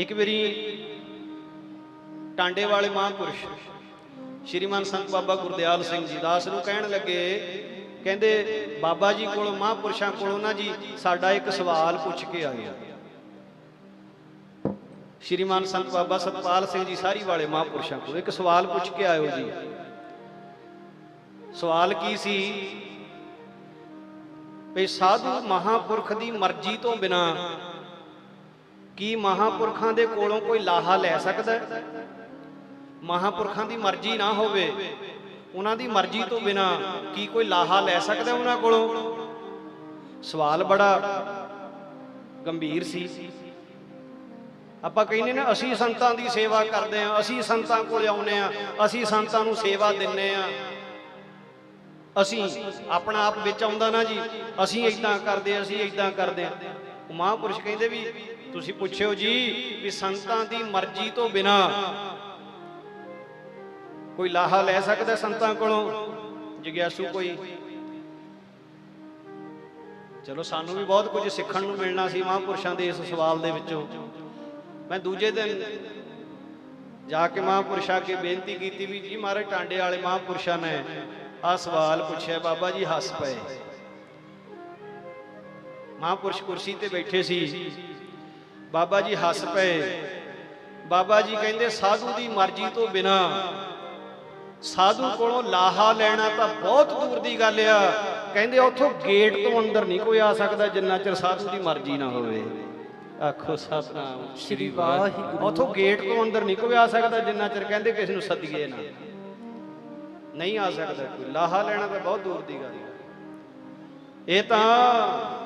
ਇੱਕ ਵਾਰੀ ਟਾਂਡੇ ਵਾਲੇ ਮਹਾਂਪੁਰਸ਼ ਸ਼੍ਰੀਮਾਨ ਸੰਤ ਬਾਬਾ ਗੁਰਦਿਆਲ ਸਿੰਘ ਜੀ ਦਾਸ ਨੂੰ ਕਹਿਣ ਲੱਗੇ, ਕਹਿੰਦੇ, ਬਾਬਾ ਜੀ ਕੋਲੋਂ, ਮਹਾਂਪੁਰਸ਼ਾਂ ਕੋਲੋਂ ਨਾ ਜੀ ਸਾਡਾ ਇੱਕ ਸਵਾਲ ਪੁੱਛ ਕੇ ਆ। ਗਿਆ ਸ਼੍ਰੀਮਾਨ ਸੰਤ ਬਾਬਾ ਸਤਪਾਲ ਸਿੰਘ ਜੀ ਸਾਰੀ ਵਾਲੇ ਮਹਾਂਪੁਰਸ਼ਾਂ ਕੋਲ ਇੱਕ ਸਵਾਲ ਪੁੱਛ ਕੇ ਆਇਓ ਜੀ। ਸਵਾਲ ਕੀ ਸੀ? ਵੀ ਸਾਧੂ ਮਹਾਪੁਰਖ ਦੀ ਮਰਜ਼ੀ ਤੋਂ ਬਿਨਾ ਕੀ ਮਹਾਪੁਰਖਾਂ ਦੇ ਕੋਲੋਂ ਕੋਈ ਲਾਹਾ ਲੈ ਸਕਦਾ ਹੈ? ਮਹਾਪੁਰਖਾਂ ਦੀ ਮਰਜ਼ੀ ਨਾ ਹੋਵੇ ਉਹਨਾਂ ਦੀ ਮਰਜ਼ੀ ਤੋਂ ਬਿਨਾ ਕੀ ਕੋਈ ਲਾਹਾ ਲੈ ਸਕਦਾ ਉਹਨਾਂ ਕੋਲੋਂ? ਸਵਾਲ ਬੜਾ ਗੰਭੀਰ ਸੀ। ਆਪਾਂ ਕਹਿੰਦੇ ਨੇ ਅਸੀਂ ਸੰਤਾਂ ਦੀ ਸੇਵਾ ਕਰਦੇ ਆਂ ਅਸੀਂ ਸੰਤਾਂ ਕੋਲ ਆਉਨੇ ਆ ਅਸੀਂ ਸੰਤਾਂ ਨੂੰ ਸੇਵਾ ਦਿੰਨੇ ਆ ਅਸੀਂ ਆਪਣਾ ਆਪ ਵਿੱਚ ਆਉਂਦਾ ਨਾ ਜੀ ਅਸੀਂ ਇਦਾਂ ਕਰਦੇ ਹਾਂ, ਅਸੀਂ ਇਦਾਂ ਕਰਦੇ ਆ ਮਹਾਂਪੁਰਸ਼ ਕਹਿੰਦੇ ਵੀ ਤੁਸੀਂ ਪੁੱਛਿਓ ਜੀ ਵੀ ਸੰਤਾਂ ਦੀ ਮਰਜ਼ੀ ਤੋਂ ਬਿਨਾ ਕੋਈ ਲਾਹਾ ਲੈ ਸਕਦਾ ਸੰਤਾਂ ਕੋਲੋਂ? ਜਿਗਿਆਸੂ ਕੋਈ? ਚਲੋ ਸਾਨੂੰ ਵੀ ਬਹੁਤ ਕੁਝ ਸਿੱਖਣ ਨੂੰ ਮਿਲਣਾ ਸੀ ਮਹਾਂਪੁਰਸ਼ਾਂ ਦੇ ਇਸ ਸਵਾਲ ਦੇ ਵਿੱਚੋਂ। ਮੈਂ ਦੂਜੇ ਦਿਨ ਜਾ ਕੇ ਮਹਾਂਪੁਰਸ਼ਾਂ ਅੱਗੇ ਬੇਨਤੀ ਕੀਤੀ ਵੀ ਜੀ ਮਹਾਰਾਜ ਟਾਂਡੇ ਵਾਲੇ ਮਹਾਂਪੁਰਸ਼ਾਂ ਨੇ ਆ ਸਵਾਲ ਪੁੱਛਿਆ, ਬਾਬਾ ਜੀ ਹੱਸ ਪਏ। ਮਹਾਂਪੁਰਸ਼ ਕੁਰਸੀ ਤੇ ਬੈਠੇ ਸੀ। ਬਾਬਾ ਜੀ ਹੱਸ ਪਏ। ਬਾਬਾ ਜੀ ਕਹਿੰਦੇ, ਸਾਧੂ ਦੀ ਮਰਜ਼ੀ ਤੋਂ ਬਿਨਾ ਸਾਧੂ ਕੋਲੋਂ ਲਾਹਾ ਲੈਣਾ ਤਾਂ ਬਹੁਤ ਦੂਰ ਦੀ ਗੱਲ ਆ। ਕਹਿੰਦੇ, ਉੱਥੋਂ ਗੇਟ ਤੋਂ ਅੰਦਰ ਨਹੀਂ ਕੋਈ ਆ ਸਕਦਾ ਜਿੰਨਾ ਚਿਰ ਸਾਧੂ ਦੀ ਮਰਜ਼ੀ ਨਾ ਹੋਵੇ। ਆਖੋ ਸਤਨਾਮ, ਸ੍ਰੀ ਵਾਹਿਗੁਰੂ। ਉੱਥੋਂ ਗੇਟ ਤੋਂ ਅੰਦਰ ਨਹੀਂ ਕੋਈ ਆ ਸਕਦਾ ਜਿੰਨਾ ਚਿਰ ਕਹਿੰਦੇ ਕਿਸ ਨੂੰ ਸੱਦੀਏ ਨਾ। ਨਹੀਂ ਆ ਸਕਦਾ ਕੋਈ। ਲਾਹਾ ਲੈਣਾ ਤਾਂ ਬਹੁਤ ਦੂਰ ਦੀ ਗੱਲ ਇਹ ਤਾਂ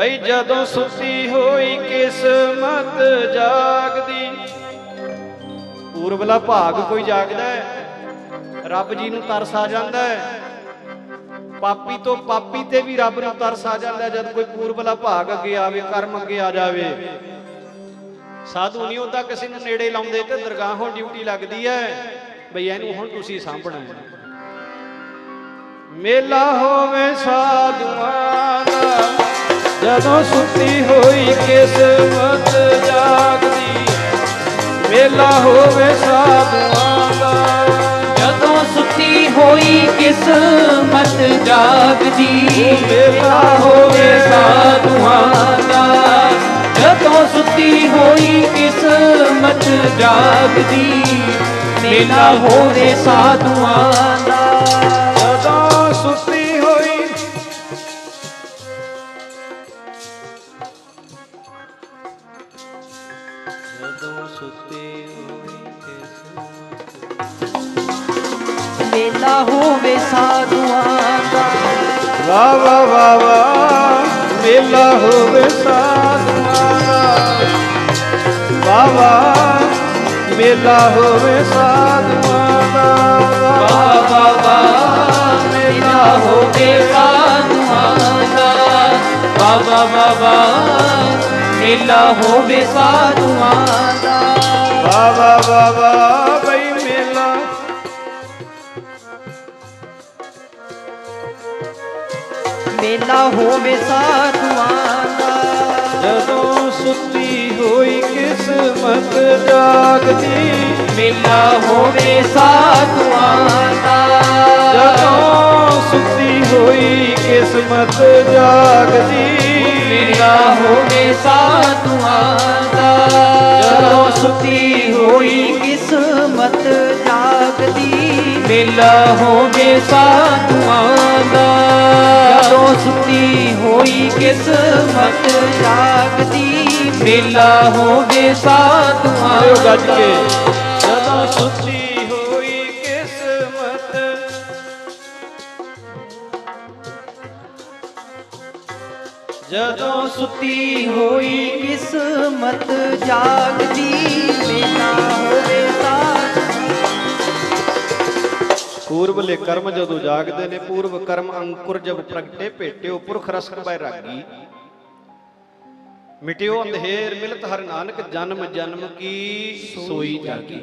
ਬਈ ਜਦੋਂ ਸੁੱਤੀ ਹੋਈ ਕਿਸਮਤ ਜਾਗਦੀ। ਪੂਰਬਲਾ ਭਾਗ ਕੋਈ ਜਾਗਦਾ ਹੈ, ਰੱਬ ਜੀ ਨੂੰ ਤਰਸ ਆ ਜਾਂਦਾ ਹੈ। ਪਾਪੀ ਤੋਂ ਪਾਪੀ ਤੇ ਵੀ ਰੱਬ ਨੂੰ ਤਰਸ ਆ ਜਾਂਦਾ ਜਦ ਕੋਈ ਪੂਰਬਲਾ ਭਾਗ ਅੱਗੇ ਆਵੇ, ਕਰਮ ਅੱਗੇ ਆ ਜਾਵੇ। ਸਾਧੂ ਨਹੀਂ ਹੁੰਦਾ ਕਿਸੇ ਨੂੰ ਨੇੜੇ ਲਾਉਂਦੇ ਤੇ ਦਰਗਾਹੋਂ ਡਿਊਟੀ ਲੱਗਦੀ ਹੈ। ਬਈ ਇਹਨੂੰ ਹੁਣ ਤੁਸੀਂ ਸਾਂਭਣਾ ਹੈ। ਮੇਲਾ ਹੋਵੇ ਸਾਧੂਆਂ ਜਦੋਂ ਸੁੱਤੀ ਹੋਈ ਕਿਸਮਤ ਜਾਗਦੀ ਮੇਲਾ ਹੋਵੇ ਸਾਧੂਆਂ ਦਾ। ਜਦੋਂ ਸੁੱਤੀ ਹੋਈ ਕਿਸਮਤ ਜਾਗਦੀ ਮੇਲਾ ਹੋਵੇ ਸਾਧੂਆਂ ਦਾ। ਜਦੋਂ ਸੁੱਤੀ ਹੋਈ ਕਿਸਮਤ ਜਾਗਦੀ ਮੇਲਾ ਹੋਵੇ ਸਾਧੂਆਂ ਜਦੋਂ ਸੁੱਤੀ ਹੋਈ ਕਿਸਮਤ ਮੇਲਾ ਹੋਵੇ ਸਾਧੂਆਂ ਦਾ ਵਾ ਵਾ ਵਾ ਵਾ ਮੇਲਾ ਹੋਵੇ ਸਾਧੂਆਂ ਦਾ ਵਾ ਵਾ ਮੇਲਾ ਹੋਵੇ ਸਾਧੂਆਂ ਦਾ ਵਾ ਵਾ ਵਾ ਵਾ ਮੇਲਾ ਹੋਵੇ ਸਾਧੂਆਂ ਦਾ ਵਾ ਵਾ ਵਾ ਵਾ ਮੇਲਾ ਹੋਵੇ ਸਾਧੂਆਂ ਦਾ। ਵਾ ਵਾ ਵਾ ਵਾ ਬਈ ਮੇਲਾ। ਮੇਲਾ ਹੋਵੇ ਸਾਧੂਆਂ ਦਾ। ਜਦੋਂ ਸੁੱਤੀ ਹੋਈ ਕਿਸਮਤ ਜਾਗਦੀ। ਮੇਲਾ ਹੋਵੇ ਸਾਧੂਆਂ ਦਾ। ਜਦੋਂ ਹੋਈ ਕਿਸਮਤ ਜਾਗਦੀ। ਮੇਲਾ ਹੋਵੇ ਸਾਧੂਆਂ ਦਾ। ਜਦੋਂ ਸੁੱਤੀ ਹੋਈ ਕਿਸਮਤ ਜਾਗਦੀ। ਮੇਲਾ ਹੋਵੇ ਸਾਧੂਆਂ ਦਾ। ਜਦੋਂ ਸੁੱਤੀ ਹੋਈ ਕਿਸਮਤ ਜਾਗਦੀ। ਮੇਲਾ ਹੋਵੇ ਸਾਧੂਆਂ ਗੱਜ ਕੇ। ਜਦੋਂ ਸੁੱਤੀ ਜਦੋਂ ਸੁੱਤੀ ਹੋਈ ਕਿਸਮਤ ਜਾਗਦੀ, ਮੇਲਾ ਹੋਵੇ ਸਾਧੂਆਂ ਪੂਰਬਲੇ ਕਰਮ ਜਦੋਂ ਜਾਗਦੇ ਨੇ ਪੂਰਵ ਕਰਮ ਅੰਕੁਰ ਜਬ ਪ੍ਰਗਟੇ ਭੇਟਿਓ, ਪੁਰਖ ਰਸਕ ਬੈ ਰਾਗੀ। ਮਿਟਿਓ ਅੰਧੇਰ ਮਿਲਤ ਹਰ ਨਾਨਕ, ਜਨਮ ਜਨਮ ਕੀ ਸੋਈ ਜਾਗੀ।